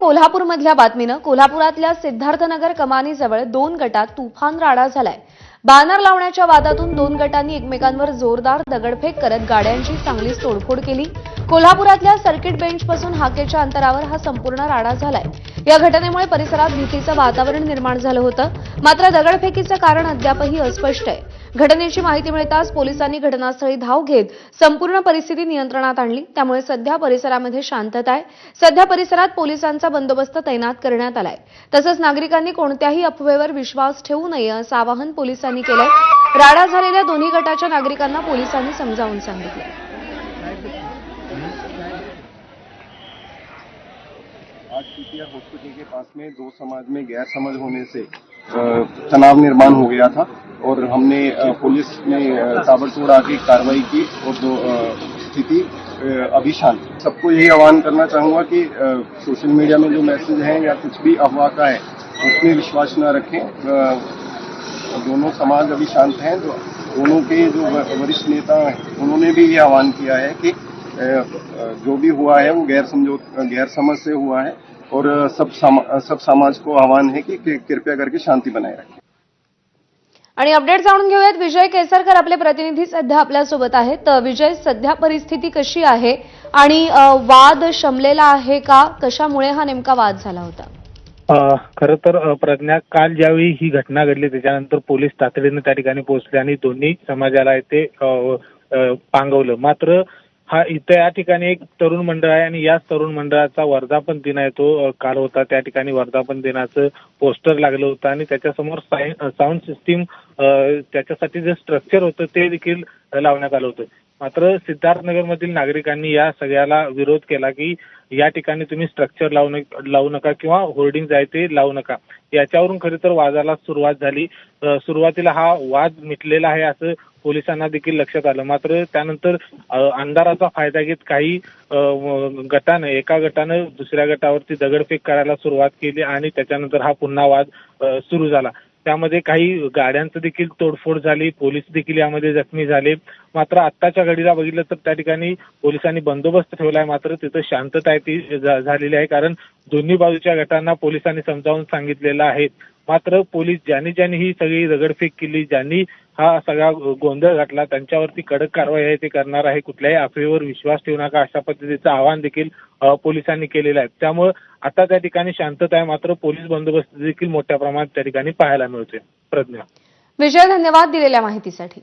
कोल्हापूरमधल्या बातमीनं कोल्हापुरातल्या सिद्धार्थनगर कमानीजवळ दोन गटात तुफान राडा झालाय. बॅनर लावण्याच्या वादातून दोन गटांनी एकमेकांवर जोरदार दगडफेक करत गाड्यांची चांगलीच तोडफोड केली. कोल्हापुरातल्या सर्किट बेंचपासून हाकेच्या अंतरावर हा संपूर्ण राडा झालाय. या घटनेमुळे परिसरात भीतीचं वातावरण निर्माण झालं होतं. मात्र दगडफेकीचं कारण अद्यापही अस्पष्ट आहे. घटनेची माहिती मिळताच पोलिसांनी घटनास्थळी धाव घेत संपूर्ण परिस्थिती नियंत्रणात आणली. त्यामुळे सध्या परिसरामध्ये शांतता आहे. सध्या परिसरात पोलिसांचा बंदोबस्त तैनात करण्यात आलाय. तसंच नागरिकांनी कोणत्याही अफवेवर विश्वास ठेवू नये असं आवाहन पोलिसांनी केलंय. राडा झालेल्या दोन्ही गटाच्या नागरिकांना पोलिसांनी समजावून सांगितलं आज पीटीआर हॉस्पिटल के पास में दो समाज में गैर समझ होने से तनाव निर्माण हो गया था और हमने पुलिस ने ताबड़तोड़ आके कार्रवाई की और दो स्थिति अभी शांत सबको यही आह्वान करना चाहूँगा कि सोशल मीडिया में जो मैसेज हैं या कुछ भी अफवाह का है, उसमें विश्वास न रखें। दोनों समाज अभी शांत हैं दोनों के जो वरिष्ठ नेता हैं, उन्होंने भी ये आह्वान किया है कि जो भी हुआ है वो गैर समझो गैर समझ से हुआ है और सब समा, सब समाज को आह्वान है कि कृपया करके शांति बनाए रखें। आणि अपडेट जाणून घेऊयात विजय केसरकर आपले प्रतिनिधी सध्या आपल्यासोबत आहेत. विजय सध्या परिस्थिती कशी आहे? आणि वाद शमलेला आहे का? कशामुळे हा नेमका वाद झाला होता? खरं तर प्रज्ञा काल ज्यावेळी ही घटना घडली त्याच्यानंतर पोलीस तातडीनं त्या ठिकाणी पोहोचले आणि दोन्ही समाजाला ते पांगवलं. मात्र हा इथं या ठिकाणी एक तरुण मंडळ आहे आणि याच तरुण मंडळाचा वर्धापन दिन आहे. तो काल होता. त्या ठिकाणी वर्धापन दिनाचं पोस्टर लागलं होतं आणि त्याच्यासमोर साऊंड सिस्टीम त्याच्यासाठी जे स्ट्रक्चर होतं ते देखील लावण्यात आलं होतं. मात्र सिद्धार्थनगरमधील नागरिकांनी या सगळ्याला विरोध केला की या ठिकाणी तुम्ही स्ट्रक्चर लावू लावू नका किंवा होर्डिंग आहे ते लावू नका. याच्यावरून खरे तर वादाला सुरुवात झाली. सुरुवातीला हा वाद मिटलेला आहे असं पोलिसांना देखील लक्षात आलं. मात्र त्यानंतर अंधाराचा फायदा घेत काही गटानं एका गटानं दुसऱ्या गटावरती दगडफेक करायला सुरुवात केली आणि त्याच्यानंतर हा पुन्हा वाद सुरू झाला. त्यामध्ये काही गाड्यांचं देखील तोडफोड झाली पोलीस देखील यामध्ये जखमी झाले. मात्र आत्ताच्या घडीला बघितलं तर त्या ठिकाणी पोलिसांनी बंदोबस्त ठेवलाय मात्र तिथं शांतता ती झालेली आहे. कारण दोन्ही बाजूच्या गटांना पोलिसांनी समजावून सांगितलेलं आहे. मात्र पोलीस ज्यांनी ज्यांनी ही सगळी दगडफेक केली ज्यांनी हा सगळा गोंधळ घातला त्यांच्यावरती कडक कारवाई आहे ते करणार आहे. कुठल्याही अफवेवर विश्वास ठेवू नका. अशा पद्धतीचं आवाहन देखील पोलिसांनी केलेलं आहे. त्यामुळे आता त्या ठिकाणी शांतता आहे. मात्र पोलीस बंदोबस्त देखील मोठ्या प्रमाणात त्या ठिकाणी पाहायला मिळतोय. प्रज्ञा. विजय धन्यवाद दिलेल्या माहितीसाठी.